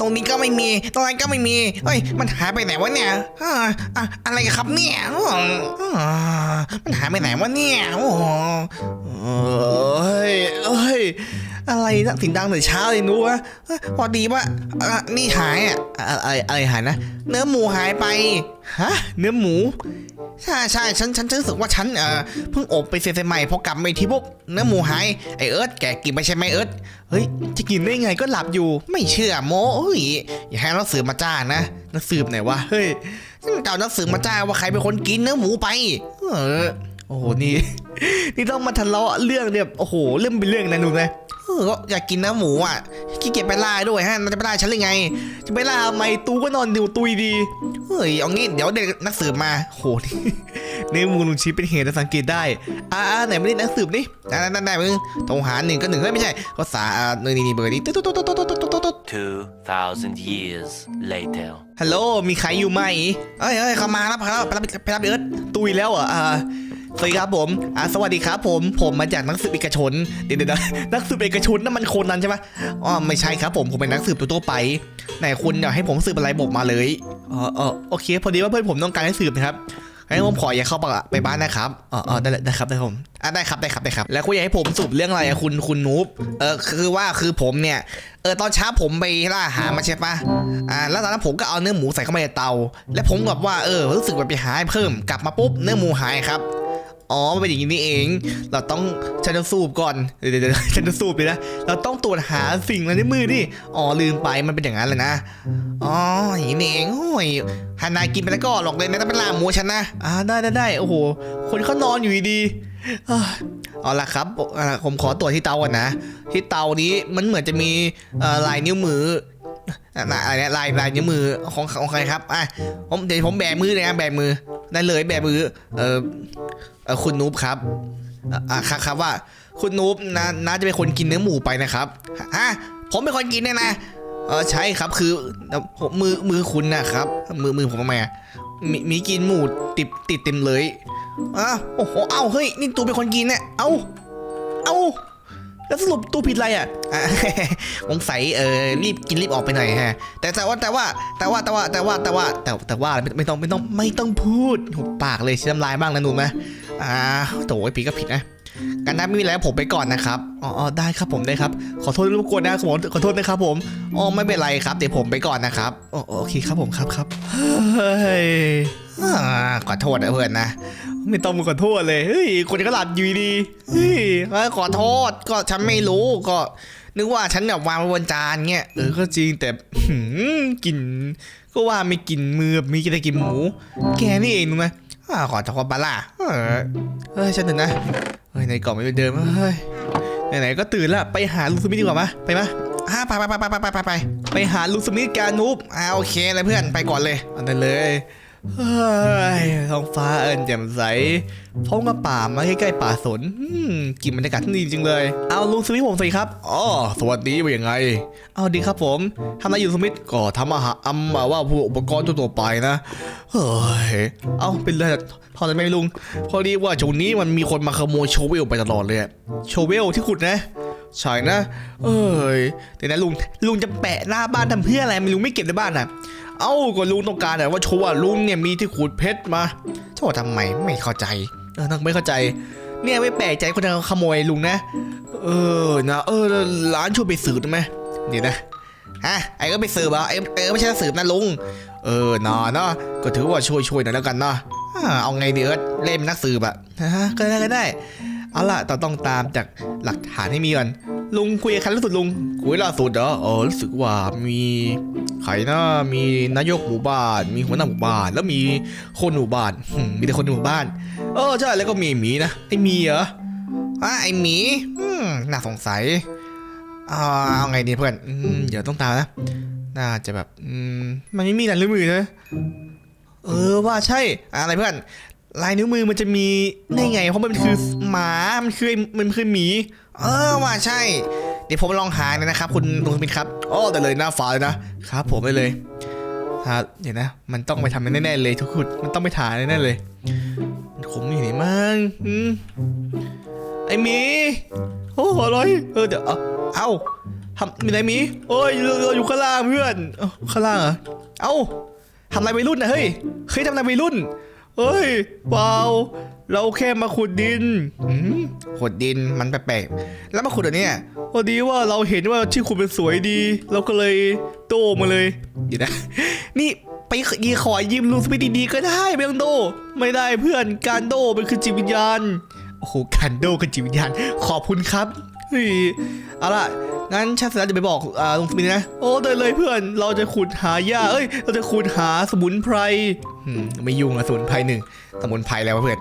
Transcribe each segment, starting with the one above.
ตรงนี้ก็ไม่มี ตรงนั้นก็ไม่มี เฮ้ย มันหายไปไหนวะเนี่ยอ่าอะอะไรกันครับเนี่ยอ๋อมันหายไปไหนวะเนี่ย โอ้โหเอ้ยเอ้ย อะไรนะถึงดังแต่เช้าเลยนู้วะพอดีว่านี่หายอะอะอะไรอะไรหายนะ เนื้อหมูหายไป ฮะ เนื้อหมู ใช่ใช่ฉันฉันฉันรู้สึกว่าฉันเอ่อเพิ่งอบไปเสร็จใหม่พอกลับมาอีกทีปุ๊บเนื้อหมูหายไอเอิร์ธแกกินไปใช่ไหมเอิร์ธเฮ้ยจะกินได้ไงก็หลับอยู่ ไม่เชื่อโมเฮ้ยอย่าให้นักสืบมาจ้านะนักสืบไหนวะเฮ้ยฉันเก่านักสืบมาจ้าว่าใครเป็นคนกินเนื้อหมูไป เออโอ้โหนี่นี่ต้องมาทะเลาะเรื่องเนี่ยโอ้โหเรื่องเป็นเรื่องนะหนุ่มนะ ก็อยากกินนื้อหมูอะขี้เกียจไปล่าด้วยฮะมันจะไปล่าฉันหรือไง จะไปล่าทำไมตูก็นอนดูตุยดีเฮ้ยเอางี้เดี๋ยวเด็กนักสืบมาโหนี่เนื้อหมูลุงชีเป็นเหตุสังเกตได้อ่าไหนไม่ได้นักสืบนี่อ่านั่นได้มึงโทรหาหนึ่งก็หนึ่งเฮ้ยไม่ใช่ก็สาอ่านี่นี่นี่เบอร์นี้ตุ๊ดตุ๊ดตุ๊ดตุ๊ดตุ๊ดตุ๊ดตุ๊ด2,000 years later. ฮัลโหลมีใครอยู่ไหมเอ้ยเอ้ยเขามาแล้วไปรับไปรับไปรับเอิร์ธตุยแล้วเหรออ่า สวัสดีครับผมอ่าสวัสดีครับผม ผมมาจากนักสืบเอกชน เดี๋ยวเดี๋ยวนะนักสืบเอกชนนั่นมันคนนั้นใช่ไหมอ๋อไม่ใช่ครับผม ผมเป็นนักสืบตัวๆไป ไหนคุณอยากให้ผมสืบอะไรบอกมาเลย อ๋ออ๋อโอเค พอดีว่าเพื่อนผมต้องการให้สืบนะครับงั้นผมขออย่าเข้าไปบ้านนะครับ อ๋ออ๋อได้เลยได้ครับได้ครับผมอะได้ครับได้ครับได้ครับ แล้วคุณอยากให้ผมสืบเรื่องอะไรอะคุณคุณนูบเออคือว่าคือผมเนี่ย เออตอนเช้าผมไปล่าอาหารมาใช่ปะอ่าแล้วตอนนั้นผมก็เอาเนื้อหมูใส่เข้าไปในเตา แล้วผมแบบว่าเออรู้สึกว่าไปหาเพิ่มกลับมาปุ๊บเนื้อหมูหายครับ อ๋อมันเป็นอย่างนี้นี่เอง เราต้องชันสูบก่อน เดี๋ยวเดี๋ยวชันสูบเลยนะ เราต้องตรวจหาสิ่งอะไรในมือนี่อ๋อลืมไปมันเป็นอย่างนั้นเลยนะ อ๋ออย่างนี้นี่เองโอ้ยฮานายกินไปแล้วก็หลอกเลยนะต้องเป็นลาหมูฉันนะ อ่าได้ได้ได้โอ้โห คนเขานอนอยู่ดีเอ้ยเอาละครับ ผมขอตรวจที่เตาก่อนนะ ที่เตานี้มันเหมือนจะมีลายนิ้วมือ อะไรเนี่ยลายลายนิ้วมือของของใครครับอะผมเดี๋ยวผมแบมือเลยนะแบมือได้เลยแบมือเออเออคุณนูบครับอะครับครับว่าคุณนูบนะน่าจะเป็นคนกินเนื้อหมูไปนะครับฮะผมเป็นคนกินเนี่ยนะเออใช่ครับคือผมมือมือคุณนะครับ มือมือผมทำไมมีมีกินหมูติดติดเต็มเลยอะโอ้โหเอ้าเฮ้ยนี่ตูเป็นคนกินเนี่ยเอ้าเอ้า แล้วสรุปตู้ผิดอะไรอะสงสัยเออรีบกินรีบออกไปหน่อยฮะ แต่แต่ว่าแต่ว่าแต่ว่าแต่ว่าแต่ว่าแต่ว่าแต่แต่ว่าไม่ต้องไม่ต้องไม่ต้องพูดหุบปากเลยใช้นลายบ้างนะหนูไหมอ่าโถไอ้ปีก็ผิดนะกันนะไม่มีอะไรผมไปก่อนนะครับอ๋ออได้ครับผมได้ครับ ขอโทษรบกวนนะขอขอโทษนะครับผมอ๋อไม่เป็นไรครับเดี๋ยวผมไปก่อนนะครับอ๋อโอเคครับผมครับครับเฮ้ย อ่าขอโทษนะเพื่อนนะ ไม่ต้องมาขอโทษเลยเฮ้ยคนก็หลับอยู่ดีเฮ้ยขอโทษก็ฉันไม่รู้ก็ นึกว่าฉันแบบวางไว้บนจานเงี้ยเออก็จริงแต่หืมกลินก็ว่าไม่กินมือมีแต่กินหมู แกนี่เองรู้ไหมอ่าขอโทษบาล่าเออเฮ้ยฉันถึงนะเฮ้ยในกล่องไม่เป็นเดิมเฮ้ยไหนๆก็ตื่นแล้วไปหาลูกสมิธดีกว่าปะไปปะอ่าไปไปไปไปไปไปไปไปหาลูกสมิธการนูบอ่าโอเคเลยเพื่อนไปก่อนเลยเอันนั้นเลย เฮ้ยท้องฟ้าเอินแจ่มใสท้องกับป่ามาใกล้ๆป่าสนอืมกลินบรรยากาศที่ดีจริงเลย เอาลุงสมิธผมสวัสดีครับอ๋อสวัสดีเป็นยังไง เอาดีครับผมทำอะไรอยู่สมิธก็ทำอาหารอำมาว่าพวกอุปกรณ์ทั่วๆไปนะเฮ้ยเอาเป็นเลยทอนได้ไหมลุง พอดีว่าช่วงนี้มันมีคนมาขโมยโชเวลไปตลอดเลยอะโชเวลที่ขุดนะใช่นะ เอ้ยแต่นะลุงลุงจะแปะหน้าบ้านทำเพื่ออะไรไม่ลุงไม่เก็บในบ้านอะ เอ้าก็ลุงต้องการแต่ว่าโชว์ว่าลุงเนี่ยมีที่ขูดเพชรมาโชว์ทำไมไม่เข้าใจเออต้องไม่เข้าใจ เนี่ยไม่แปลกใจคนจะขโมยลุงนะ เออนะเออร้านช่วยไปสืบได้ไหมเดี๋ยวนะฮะไอ้ก็ไปสืบเหรอไอ้เออไม่ใช่สืบนะลุงเออนาเนาะก็ถือว่าช่วยช่วยหน่อยแล้วกันเนาะเอาไงดีเอิร์ธเล่มนักสืบอะฮะก็ได้ก็ได้ เอาล่ะแต่ต้องตามจากหลักฐานให้มีก่อน ลุงคุยกับใครล่าสุดลุงคุยล่าสุดเหรอเออรู้สึกว่ามีใครนะมีนายกหมู่บ้าน มีหัวหน้าหมู่บ้าน แล้วมีคนหมู่บ้านมีแต่คนในหมู่บ้าน เออใช่แล้วก็มีหมีนะไอหมีเหรออะไอหมีอืมน่าสงสัยอ่าเอาไงดีเพื่อนอืมเดี๋ยวต้องตามนะ น่าจะแบบอืมมันไม่มีลายนิ้วมือนะเออว่าใช่อะไรเพื่อน ลายนิ้วมือมันจะมีได้ไง เพราะมันคือหมา มันคือมันคือหมี เออว่าใช่ เดี๋ยวผมลองหาเลยนะครับ คุณลุงสมิธครับอ๋อได้เลยหน้าฟ้าเลยนะครับ ผมได้เลยครับเดี๋ยวนะ มันต้องไปทำแน่ๆเลยทุกคนมันต้องไปถ่ายแน่ๆเลย มันคงไม่อยู่ไหนมั้งอืมไอหมีโอ้โหอะไรเออเดี๋ยวเอาเอ้าทำมีอะไรหมีโอ้ยเราเราอยู่ข้างล่างเพื่อนเอ้าข้างล่างเหรอเอ้าทำอะไรวัยรุ่นนะเฮ้ยเฮ้ยทำอะไรวัยรุ่น เฮ้ยเปล่าเราแค่มาขุดดินอืมขุดดินมันแปลกๆ แล้วมาขุดอันเนี้ยพอดีว่าเราเห็นว่าชื่อคุณเป็นสวยดี เราก็เลยโตมาเลยเดี๋ยวนะ นี่ไปยีขอยืมลุงสมิธดีๆก็ได้ไม่ต้องโตไม่ได้เพื่อนการโดมันคือจิตวิญญาณ โอ้โหการโดกับจิตวิญญาณ ขอบคุณครับเฮ้ยเอาล่ะงั้นชาติเสร็จแล้วจะไปบอกอ่าลุงสมิธนะ โอ้ได้เลยเพื่อน เราจะขุดหาหญ้าเอ้ย เราจะขุดหาสมุนไพรอืม ไม่ยุ่งอะสมุนไพรหนึ่งสมุนไพรแล้วเพื่อน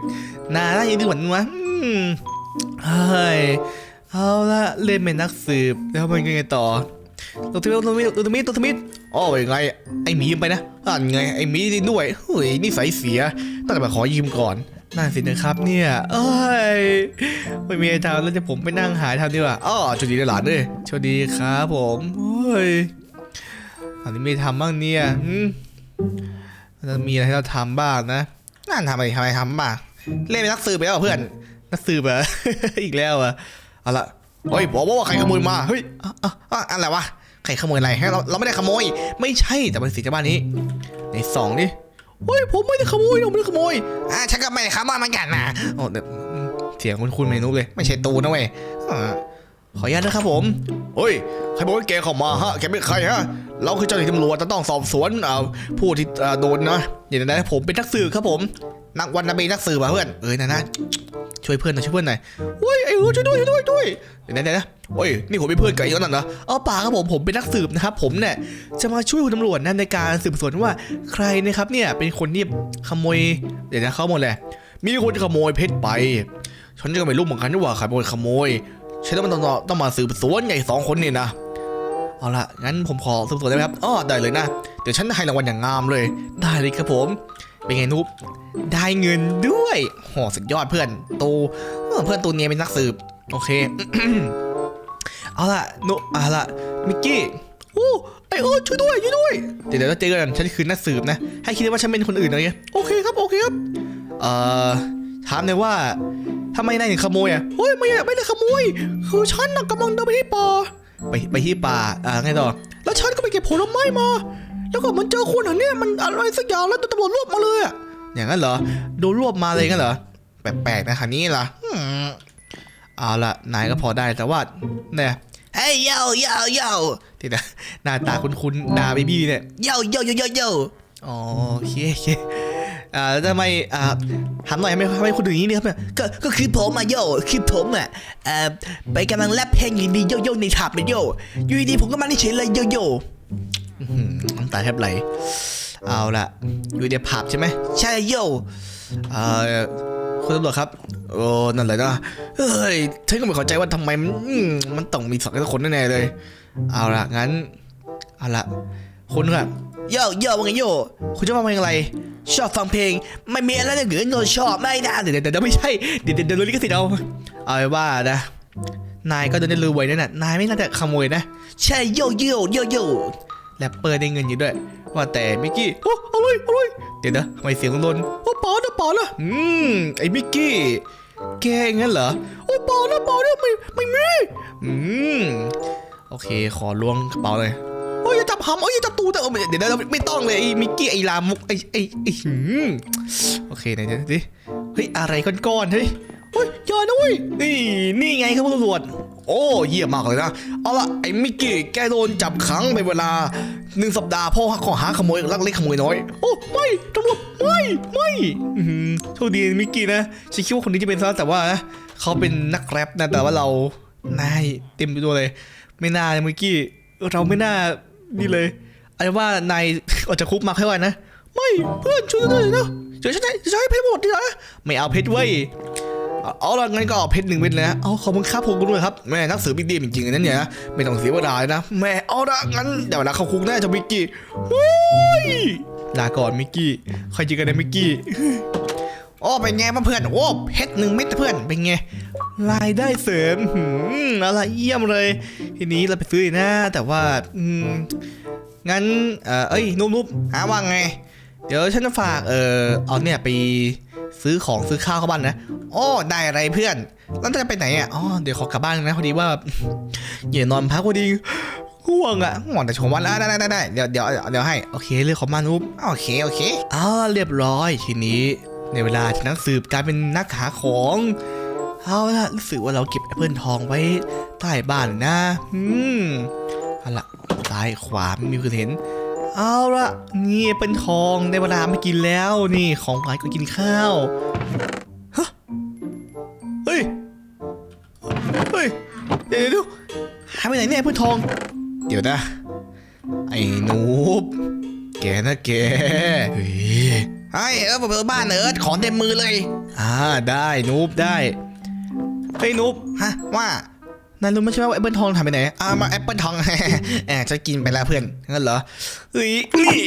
น่าน่าจะดูเหมือนวะเฮ้ยเอาละเล่นเป็นนักสืบแล้วมันยังไงต่อลุงสมิธลุงสมิธลุงสมิธลุงสมิธอ๋อยังไง ไอ้หมียืมไปนะอ่านไง ไอ้หมีนี่ด้วยเฮ้ยนิสัยเสียต้องมาขอยืมก่อนนั่นสินะครับเนี่ยเอ้ยไม่มีอะไรทำแล้วจะผมไปนั่งหาทำดีกว่าอ้อโชคดีนะหลานเลยโชคดีครับผมเฮ้ยอันนี้ไม่ทำบ้างเนี่ยอืม จะมีอะไรให้เราทำบ้างนะนั่นทำอะไรทำอะไรทำบ้างเล่นเป็นนักสืบไปแล้วเหรอเพื่อนนักสืบเหรออีกแล้วเหรอะเอาละเฮ้ยบอกว่าใครขโมยมาเฮ้ยอะอะอะอะไรวะใครขโมยอะไรให้เราเราไม่ได้ขโมย ไม่ใช่แต่เป็นสีจากบ้านนี้ ในสองดิเฮ้ยผมไม่ได้ขโมยผมไม่ได้ขโมยอ่าฉันก็ไม่ได้ขโมยเหมือนกันนะโอ้เดี๋ยวเสียงคุณคุณเมนูเลย ไม่ใช่ตูนะเว้ยอ่า ขออนุญาตนะครับผม เฮ้ย ใครบอกว่าแกเข้ามาฮะ แกเป็นใครฮะ เราคือเจ้าหน้าที่ตำรวจจะต้องสอบสวนอ่าผู้ที่อ่าโดนนะเดี๋ยวนะผมเป็นนักสืบครับผม นักวันนาเบนักสืบมาเพื่อน เอ้ยนะนะช่วยเพื่อนหน่อยช่วยเพื่อนหน่อยเฮ้ยไอ้รู้ช่วยด้วยช่วยด้วยช่วยด้วยเดี๋ยวนะเดี๋ยวนะโอ้ยนี่ผมเป็นเพื่อนกับไอ้นั่นเหรออ๋อป่าครับผมผมเป็นนักสืบนะครับผมเนี่ยจะมาช่วยคุณตำรวจนะในการสืบสวนว่าใครนะครับเนี่ยเป็นคนที่ขโมยเดี๋ยวนะเขาหมดเลยมีคนขโมยเพชรไปฉันก็ไม่รู้เหมือนกันว่าใครเป็นคนขโมย ฉันต้องมาต้องต้องมาสืบสวนไงสองคนนี่นะเอาละงั้นผมขอสืบสวนได้ไหมครับอ๋อได้เลยนะ เดี๋ยวฉันให้รางวัลอย่างงามเลย ได้เลยครับผม เป็นไงนุ๊บได้เงินด้วยโหสุดยอดเพื่อนตูเพื่อนตูเนียเป็นนักสืบ โอเค เอาละนุเอาละมิกกี้โอ้ไอโอช่วยด้วยช่วยด้วย เดี๋ยวเดี๋ยวเราเจอกันฉันคือนักสืบนะ ให้คิดว่าฉันเป็นคนอื่นอะไรเงี้ยโอเคครับ โอเคครับ เอ่อถามเลยว่า ทำไมนายถึงขโมยอะเฮ้ยไม่ไม่ได้ขโมย คือฉันน่ะกำลังเดินไปที่ป่าไปไปที่ป่าอ่าไงต่อ แล้วฉันก็ไปเก็บผลไม้มา แล้วก็มันเจอคนอันเนี้ยมันอะไรสักอย่างแล้วตำรวจรวบมาเลยอะอย่างนั้นเหรอโดนรวบมาเลยงั้นเหรอแปลกๆนะคันนี้ล่ะอืมเอาละนายก็พอได้แต่ว่าเนี่ยเฮ้ยโยโยโยที่นะหน้าตาคุ้นๆดาบีบี้เนี่ยโยโยโยโยโยอ๋อโอเคโอเค อ่าทำไมอ่าถามหน่อยทำไมทำไมคุณถึงอย่างนี้เนี่ยครับเนี่ยก็ก็คือผมอะโยคือผมอะเอ่อไปกำลังแรปเพลงอยู่ดีโยโยในถับเลยโยอยู่ดีผมก็มาเฉยเลยโยโยอื้อหือน้ำตาแทบไหลเอาละอยู่ในผับใช่ไหมใช่โยเอ่อคุณตำรวจครับโอ้นั่นเลยนะเฮ้ยฉันก็ไม่เข้าใจว่าทำไมมันมันต้องมีสักคนแน่เลย เอาละงั้นเอาละ คุณครับโยโย่ว่าไงโย่คุณชอบฟังเพลงอะไร ชอบฟังเพลง ไม่มีอะไรเหนือโนชอบไม่ได้เดี๋ยวเดี๋ยวเดี๋ยวไม่ใช่เดี๋ยวเดี๋ยวรู้ลิขสิทธิ์เอาเอาไว้ว่านะ นายก็จะได้รวยนั่นน่ะนายไม่น่าจะขโมยนะ ใช่โยโย่โยโย่แรปเปอร์ได้เงินอยู่ด้วย ว่าแต่มิกกี้โอ้อะไรอะไรเดี๋ยวนะทำไมเสียงลนโอ้ป๋านะป๋านะอืมไอ้มิกกี้แกงั้นเหรอโอ้ป๋านะป๋านะไม่ไม่มีอืมโอเค ขอล้วงกระเป๋าเลยโอ้ย บหำโอ้ยอย่าจับตูแต่เอเดี๋ยวเดี๋ยวไม่ต้องเลยมิกกี้ไอ้ลามกไอ้ไอ้ไอ้หืมโอเคไหนดิเฮ้ยอะไรก้อนๆเฮ้ยเฮ้ยอย่านะเว้ยนี่นี่ไงครับตำรวจโอ้เยี่ยมมากเลยนะ เอาละไอ้มิกกี้แกโดนจับขังไปเวลาหนึ่งสัปดาห์พ่อข้อหาขโมยลักเล็กขโมยน้อย โอ้ไม่ตำรวจไม่ไม่โชคดีมิกกี้นะฉันคิดว่าคนนี้จะเป็นซะแต่ว่านะเขาเป็นนักแรปนะแต่ว่าเรานายเต็มไปด้วยเลย ไม่น่าเลยมิกกี้เราไม่น่า นี่เลยไอ้ว่านายออกจากคุกมาแค่วันนะ ไม่เพื่อนช่วยด้วยนะเดี๋ยวฉันจะจะให้เพชรหมดดีนะไม่เอาเพชรเว้ยเอาละงั้นก็เอาเพชรหนึ่งเม็ดเลยนะเอาขอบคุณครับผมคุณด้วยครับแม่นักสือบิ๊กดีจริงๆนะเนี่ยนะไม่ต้องเสียเวลาเลยนะแม่เอาละงั้นเดี๋ยวเวลาเข้าคุกแน่จ้ามิกกี้วู้ยลาก่อนมิกกี้ใครเจอกันนะมิกกี้โอ้เป็นไงบ้างเพื่อนโอ้เพชรหนึ่งเม็ดเพื่อนเป็นไง รายได้เสริมหืมอะไรเยี่ยมเลย ทีนี้เราไปซื้อนะ แต่ว่าอืมงั้นเออเอ้ยนุ๊บๆหาว่าไง เดี๋ยวฉันจะฝากเออเอาเนี่ยไปซื้อของซื้อข้าวเข้าบ้านนะโอ้ได้อะไรเพื่อนแล้วจะไปไหนอะอ๋อเดี๋ยวขอกลับบ้านนะพอดีว่าอย่านอนพักพอดีง่วงอะง่วงแต่ชมวันแล้วได้ได้ได้ได้เดี๋ยวเดี๋ยวเดี๋ยวให้โอเคเรื่องของมานุ๊บโอเคโอเคอ๋อเรียบร้อยทีนี้ ในเวลาที่นักสืบกลายเป็นนักหาของ เอาละรู้สึกว่าเราเก็บแอปเปิลทองไว้ใต้บ้านนะอืมเอาละซ้ายขวาไม่มีคนเห็น เอาละนี่แอปเปิลทองได้เวลามากินแล้วนี่ของหวานก็กินข้าวฮะเฮ้ยเฮ้ยเดี๋ยวเดี๋ยวหายไปไหนเนี่ยแอปเปิลทอง เดี๋ยวนะไอ้นูบแกนะแกเฮ้ยไอ้เออเปิดบ้านเอิร์ธของเต็มมือเลย อ่าได้นูบได้ เฮ้ยนูบฮะว่านายรู้ไหมใช่ไหมว่าแอปเปิลทองทำไปไหนอ่ามาแอปเปิลทองแอบจะกินไปแล้วเพื่อนงั้นเหรอเฮ้ยนี่